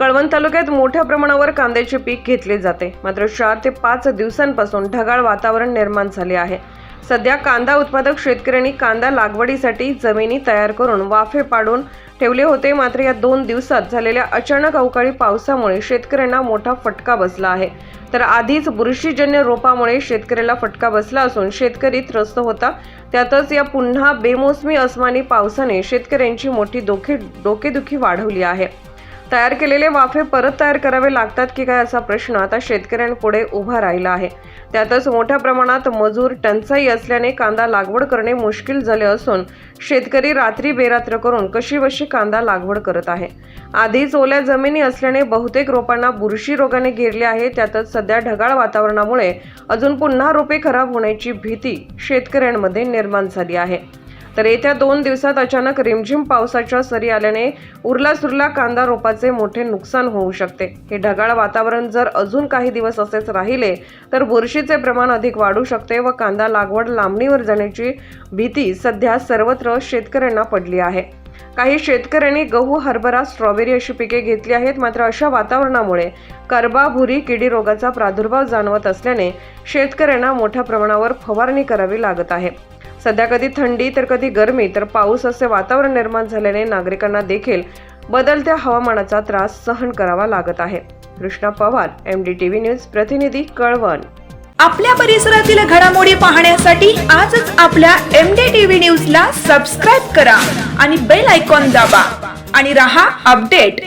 कळवण तालुक्यात मोठ्या प्रमाणावर कांद्याचे पीक घेतले जाते. मात्र चार ते पाच दिवसांपासून ढगाळ वातावरण निर्माण झाले आहे. सध्या कांदा उत्पादक शेतकऱ्यांनी कांदा लागवडीसाठी जमिनी तयार करून वाफे पाडून ठेवले होते. मात्र या दोन दिवसात झालेल्या अचानक अवकाळी पावसामुळे शेतकऱ्यांना मोठा फटका बसला आहे. तर आधीच बुरशीजन्य रोपामुळे शेतकऱ्याला फटका बसला असून शेतकरी त्रस्त होता. त्यातच या पुन्हा बेमोसमी अस्मानी पावसाने शेतकऱ्यांची मोठी डोके डोकेदुखी वाढवली आहे. तयार केलेले वाफे परत तयार करावे लागतात की काय असा प्रश्न आता शेतकऱ्यांपुढे उभा राहिला आहे. त्यातच मोठ्या प्रमाणात मजूर टंचाई असल्याने कांदा लागवड करणे मुश्किल झाले असून शेतकरी रात्री बेरात्र करून कशीबशी कांदा लागवड करत आहे. आधीच ओल्या जमिनी असल्याने बहुतेक रोपांना बुरशी रोगाने घेरले आहे. त्यातच सध्या ढगाळ वातावरणामुळे अजून पुन्हा रोपे खराब होण्याची भीती शेतकऱ्यांमध्ये निर्माण झाली आहे. तर येत्या दोन दिवसात अचानक रिमझिम पावसाच्या सरी आल्याने उरला सुरला कांदा रोपाचे मोठे नुकसान होऊ शकते. हे ढगाळ वातावरण जर अजून काही दिवस असेच राहिले तर बुरशीचे प्रमाण अधिक वाढू शकते व कांदा लागवड लांबणीवर जाण्याची भीती सध्या सर्वत्र शेतकऱ्यांना पडली आहे. काही शेतकऱ्यांनी गहू हरभरा स्ट्रॉबेरी अशी पिके घेतली आहेत मात्र अशा वातावरणामुळे करबा भुरी किडी रोगाचा प्रादुर्भाव जाणवत असल्याने शेतकऱ्यांना मोठ्या प्रमाणावर फवारणी करावी लागत आहे. सध्या कधी थंडी तर कधी गरमी तर पाऊस असे वातावरण निर्माण झाल्याने नागरिकांना देखील बदलत्या हवामानाचा त्रास सहन करावा लागत आहे. Krishna Pawar M D T V news प्रतिनिधी कळवण. आपल्या परिसरातील घडामोडी पाहण्यासाठी आजच आपल्या एम डी टीव्ही न्यूज ला सबस्क्राईब करा आणि बेल आयकॉन दाबा आणि रहा अपडेट.